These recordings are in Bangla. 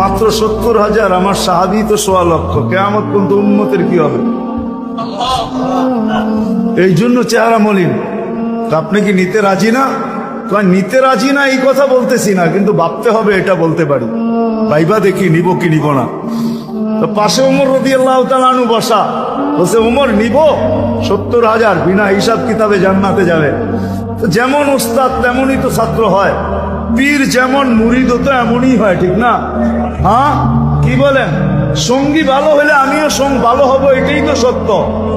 মাত্র সত্তর হাজার, আমার সাহাবি তো সোয়া লক্ষ। কেমন কিন্তু উন্মতের কি হবে? এই জন্য চেহারা মলিন। আপনি কি নিতে রাজি না? নিতে রাজি না, এই কথা বলতেছি না, কিন্তু ভাবতে হবে এটা বলতে পারি। ভাইবা দেখি, নিব কি নিব না। পাশে উমর রদি আল্লাহ তালু বসা। বলছে, উমর, নিব? সত্তর হাজার, বিনা হিসাব কিতাবে জান্নাতে যাবে। তো যেমন উস্তাদ তেমনই তো ছাত্র হয়। পীর যেমন মুরিদ তো এমনই হয়, ঠিক না? হ্যাঁ? কি বলেন? সঙ্গী ভালো হলে আমিও সঙ্গ ভালো হব, এটাই তো সত্য।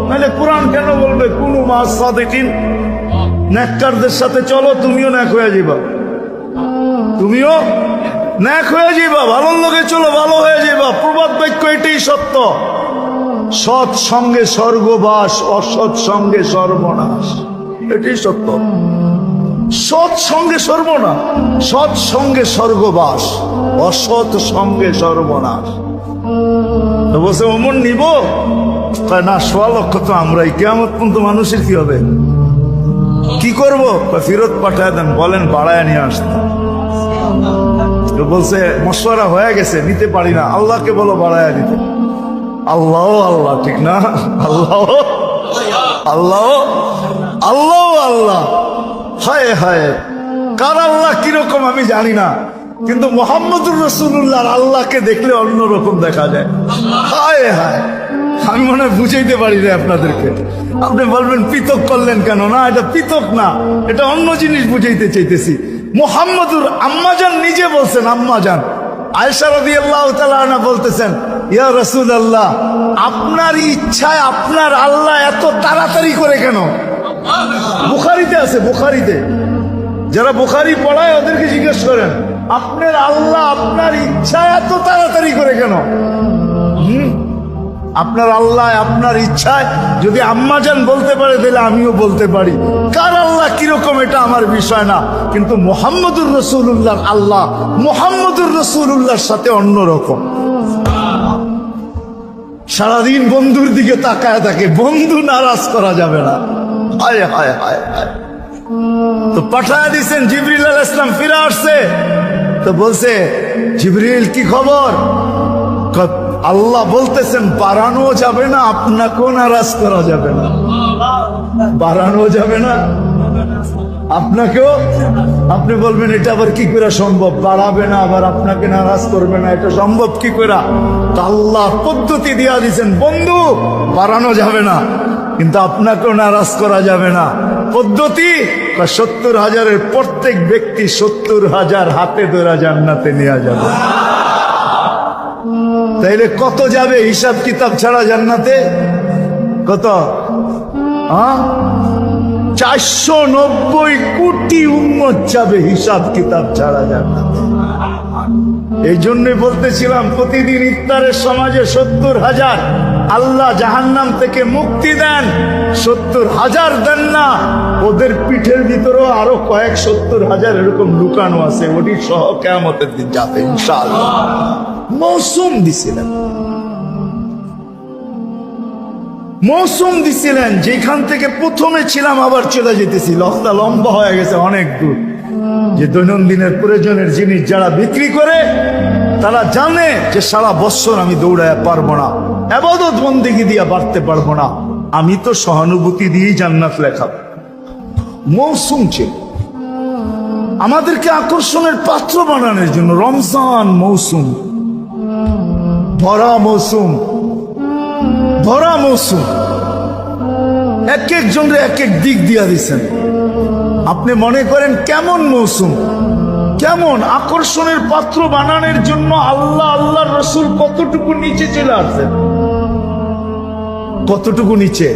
নাহলে কোরআন কেন বলবে? কোন মাস সাদেকিন। নেককারদের সাথে চলো, তুমিও ন্যাক হয়ে যাবা তুমিও ন্যাক হয়ে যাবা ভালোর লোকে চলো, ভালো হয়ে যাবা প্রবাদ বাক্য এটাই সত্য। সৎ সঙ্গে স্বর্গবাস অসৎ সঙ্গে সর্বনাশ। এটাই সত্য। সৎ সঙ্গে সর্বনাশ সৎ সঙ্গে স্বর্গবাস, অসৎ সঙ্গে সর্বনাশ। বসে অমন নিব? কয়, না, সোয়া লক্ষ তো আমরাই। কেমন পর্যন্ত মানুষের কি হবে? কি করব? ফেরত পাঠায় দেন, বলেন, বাড়ায় নিয়ে আসতে। বলছে, মশওয়ারা হয়ে গেছে, নিতে পারি না। আল্লাহকে বলো, বাড়ায় নিতে আল্লাহ আল্লাহ, ঠিক না? আল্লাহ আল্লাহ আল্লাহ আল্লাহ। হায় হায়, কার আল্লাহ কীরকম আমি জানি না, কিন্তু মোহাম্মদুর রসুল্লাহ আল্লাহকে দেখলে অন্যরকম দেখা যায়। হায় হায়, আমি মনে হয় বুঝাইতে পারি না আপনাদেরকে। আপনি বলবেন, পৃথক করলেন কেন? না, এটা পৃথক না, এটা অন্য জিনিস বুঝাইতে চাইতেছি। মোহাম্মদুর আম্মাজান নিজে বলছেন আম্মাজান আয়সা আল্লাহ তালা বলতেছেন, ইয়া রসুল আল্লাহ আপনার ইচ্ছায় আপনার আল্লাহ এত তাড়াতাড়ি করে কেন? বুখারিতে আছে, বুখারিতে। যারা বুখারি পড়ায় ওদেরকে জিজ্ঞেস করেন, আপনার আল্লাহ আপনার ইচ্ছা এত তাড়াতাড়ি করে কেন? আপনার আল্লাহ আপনার ইচ্ছায় যদি আম্মাজান বলতে পারে, তাহলে আমিও বলতে পারি। কার আল্লাহ কীরকম এটা আমার বিষয় না, কিন্তু মোহাম্মদুর রসুল্লাহ আল্লাহ মোহাম্মদুর রসুল্লাহর সাথে অন্যরকম। সারাদিন বন্ধুর দিকে তাকায় থাকে, বন্ধু নারাজ করা যাবে না। হায় হায় হায় হায়। তো পাঠায় দিছেন জিবরিল আল ইসলাম ফিরে আসছে। তো বলছে, জিবরিল, কি খবর? আল্লাহ বলতেছেন, বাড়ানো যাবে না, আপনাকেও নারাজ করা যাবে না। বাড়ানো যাবে না। আপনাকেও? আপনি বলবেন, এটা আবার কি করে সম্ভব? বাড়াবে না, আবার আপনাকে নারাজ করবে না, এটা সম্ভব কি করে? আল্লাহ পদ্ধতি দিয়া দিচ্ছেন বন্ধু, বাড়ানো যাবে না। কিন্তু আপনাকেও নারাজ করা যাবে না। পদ্ধতি? সত্তর হাজারের প্রত্যেক ব্যক্তি সত্তর হাজার হাতে ধরা জান্নাতে নেওয়া যাবে। তাইলে কত যাবে হিসাব কিতাব ছাড়া জান্নাতে? কত? চারশো নব্বই কোটি উন্মত যাবে হিসাব কিতাব ছাড়া জান্নাতে। এই জন্য বলতেছিলাম, প্রতিদিন ইফতারের সমাজে সত্তর হাজার আল্লাহ জাহান্নাম থেকে মুক্তি দেন, সত্তর হাজার দেন না, ওদের পিঠের ভিতরেও আরও কয়েক সত্তর হাজার এরকম লুকানো আছে, ওটি সহ কেমতের দিন যাবে, ইনশাআল্লাহ। মৌসুম দিছিলেন। মৌসুম দিছিলেন, যেখান থেকে প্রথমে ছিলাম, আবার চলে যেতেছি। লক্তা লম্বা হয়ে গেছে, অনেক দূর। যে দৈনন্দিনের প্রয়োজনের জিনিস যারা বিক্রি করে, তারা জানে যে সারা বছর আমি দৌড়ায় পারব না, আবাদত বন্দিগি দিয়ে বাড়তে পারব না। আমি তো সহানুভূতি দিয়েই জান্নাত লেখা। মৌসুম ছিল আমাদেরকে আকর্ষণের পাত্র বানানোর জন্য রমজান মৌসুম। ভরা মৌসুম। ভরা মৌসুম। এক একজনের এক এক দিক দিয়া দিছেন। আপনি মনে করেন কেমন মৌসুম? কেমন আকর্ষণের পাত্র বানানোর জন্য আল্লাহ আল্লাহ রসুল কতটুকু নিচে চলে আসেন কতটুকু নিচে?